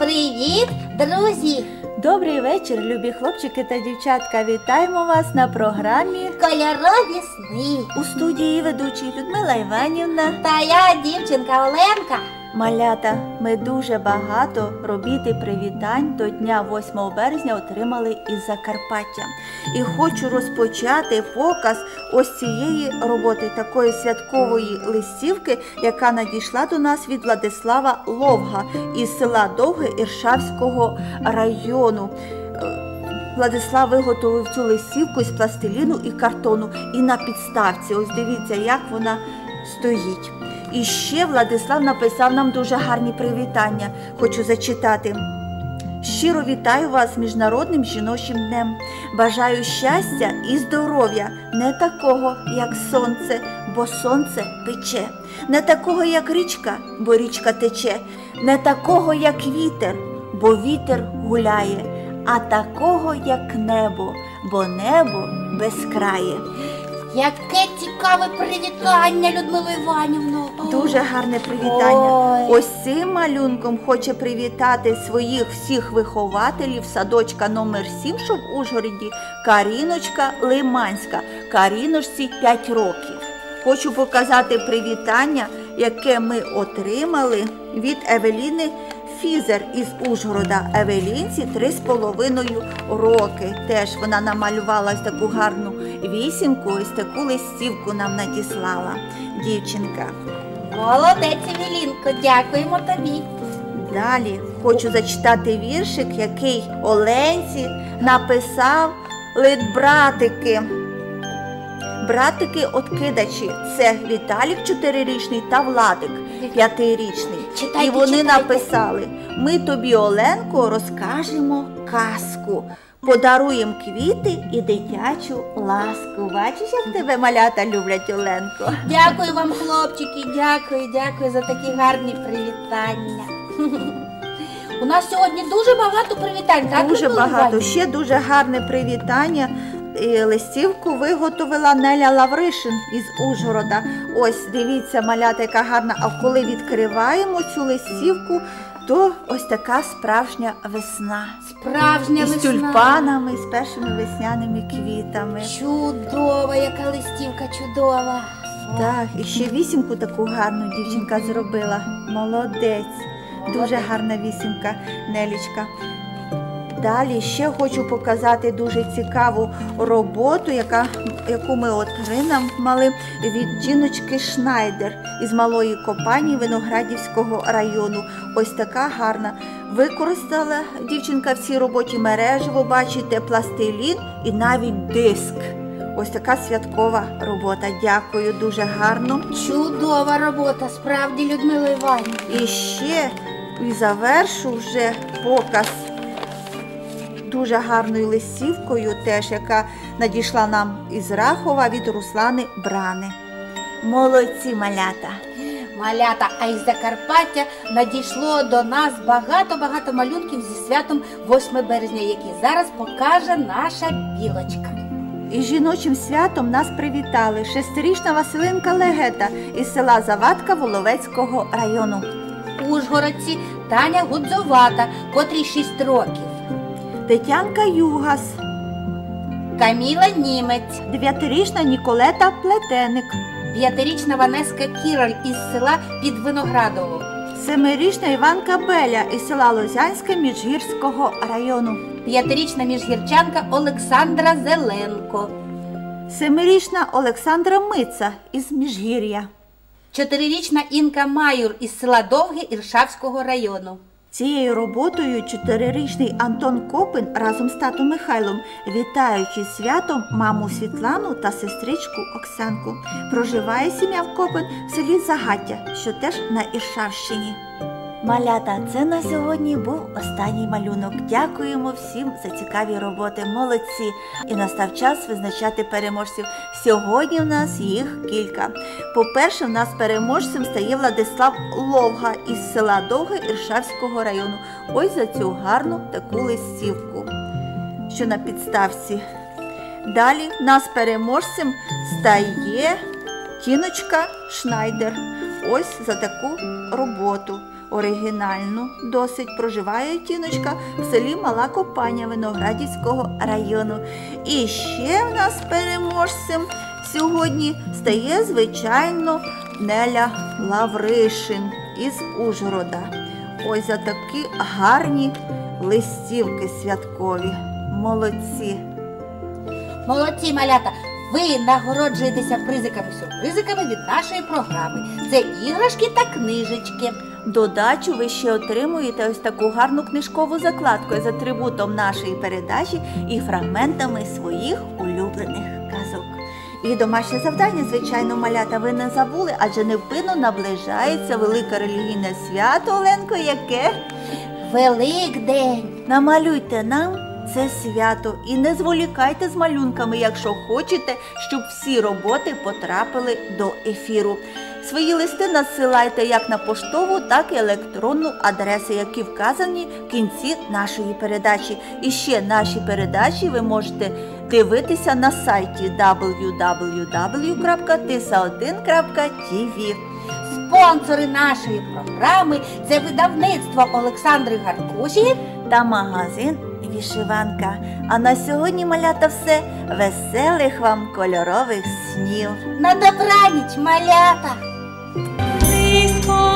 Привіт, друзі! Добрий вечір, любі хлопчики та дівчатка. Вітаємо вас на програмі Кольорові сни. у студії ведучі Людмила Іванівна. Та я дівчинка Оленка. Малята, ми дуже багато робіт і привітань до дня 8 березня отримали із Закарпаття. І хочу розпочати показ ось цієї роботи, такої святкової листівки, яка надійшла до нас від Владислава Ловга із села Довге Іршавського району. Владислав виготовив цю листівку із пластиліну і картону. І на підставці, ось дивіться, як вона стоїть. І ще Владислав написав нам дуже гарні привітання. Хочу зачитати. Щиро вітаю вас з Міжнародним жіночим днем. Бажаю щастя і здоров'я, не такого, як сонце, бо сонце пече, не такого, як річка, бо річка тече, не такого, як вітер, бо вітер гуляє, а такого, як небо, бо небо безкрає. Яке цікаве привітання, Людмила Іванівна. Дуже гарне привітання. Ой. Ось цим малюнком хоче привітати своїх всіх вихователів садочка номер 7, що в Ужгороді, Каріночка Лиманська. Каріночці 5 років. Хочу показати привітання, яке ми отримали від Евеліни Фізер із Ужгорода. Евелінці 3,5 роки. Теж вона намалювала ось таку гарну вісімку, ось таку листівку нам надіслала дівчинка. Молодець, Емілінко, дякуємо тобі. Далі хочу зачитати віршик, який Оленці написав литбратики. Братики откидачі це Віталік чотирирічний та Владик п'ятирічний. Читайте, І вони читайте. написали: Ми тобі, Оленко, розкажемо казку. Подаруємо квіти і дитячу ласку. Бачиш, як тебе малята люблять, Оленко. Дякую вам, хлопчики, дякую, дякую за такі гарні привітання. У нас сьогодні дуже багато привітань, так? Дуже багато. Ще дуже гарне привітання. Листівку виготовила Неля Лавришин із Ужгорода. Ось дивіться, малята, яка гарна. А коли відкриваємо цю листівку, то ось така справжня весна. Справжня весна. тюльпанами, з першими весняними квітами. Чудова, яка листівка чудова. Так, і ще вісімку таку гарну дівчинка зробила. Молодець. Дуже гарна вісімка, Нелічка. Далі ще хочу показати дуже цікаву роботу, яка, яку ми отримали від жіночки Шнайдер із малої компанії Виноградівського району. Ось така гарна. Використала дівчинка в цій роботі мережево, бачите, пластилін і навіть диск. Ось така святкова робота. Дякую, дуже гарно. Чудова робота, справді, Людмила Іванівна. І ще і завершу вже показ дуже гарною листівкою, теж яка надійшла нам із Рахова від Руслани Брани. Молодці малята! Малята, а із Закарпаття надійшло до нас багато-багато малюнків зі святом 8 березня, які зараз покаже наша білочка. І жіночим святом нас привітали шестирічна Василинка Легета із села Завадка Воловецького району. Ужгородці Таня Гудзовата, котрій 6 років. Тетянка Югас, Каміла Німець, дев'ятирічна Ніколета Плетеник, п'ятирічна Ванеска Кіроль із села Під Виноградово, семирічна Іванка Беля із села Лозянське Міжгірського району. п'ятирічна міжгірчанка Олександра Зеленко, Семирічна Олександра Мица із Міжгір'я. чотирирічна Інка Маюр із села Довге Іршавського району. Цією роботою чотирирічний Антон Копин разом з татом Михайлом, вітаючи святом маму Світлану та сестричку Оксанку. Проживає сім'я в Копин в селі Загаття, що теж на Іршавщині. Малята, це на сьогодні був останній малюнок. Дякуємо всім за цікаві роботи. Молодці! І настав час визначати переможців. Сьогодні в нас їх кілька. По-перше, в нас переможцем стає Владислав Ловга із села Довге Іршавського району. Ось за цю гарну таку листівку, що на підставці. Далі в нас переможцем стає Тіночка Шнайдер. Ось за таку роботу. Оригінальну досить проживає тіночка в селі Мала Копаня Виноградівського району. І ще в нас переможцем сьогодні стає, звичайно, Неля Лавришин із Ужгорода. Ось за такі гарні листівки святкові. Молодці! Молодці малята! Ви нагороджуєтеся призиками-сюрпризиками від нашої програми. Це іграшки та книжечки. Додачу ви ще отримуєте ось таку гарну книжкову закладку з атрибутом нашої передачі і фрагментами своїх улюблених казок. І домашнє завдання, звичайно, малята, ви не забули, адже невпинно наближається велике релігійне свято, Оленко, яке Великдень! намалюйте нам це свято і не зволікайте з малюнками, якщо хочете, щоб всі роботи потрапили до ефіру. Свої листи надсилайте як на поштову, так і електронну адресу, які вказані в кінці нашої передачі. І ще наші передачі ви можете дивитися на сайті www.tisa1.tv. Спонсори нашої програми це видавництво Олександри Гаркусі. та магазин Вішиванка. А на сьогодні, малята, все веселих вам кольорових снів. На добраніч, малята! Please call.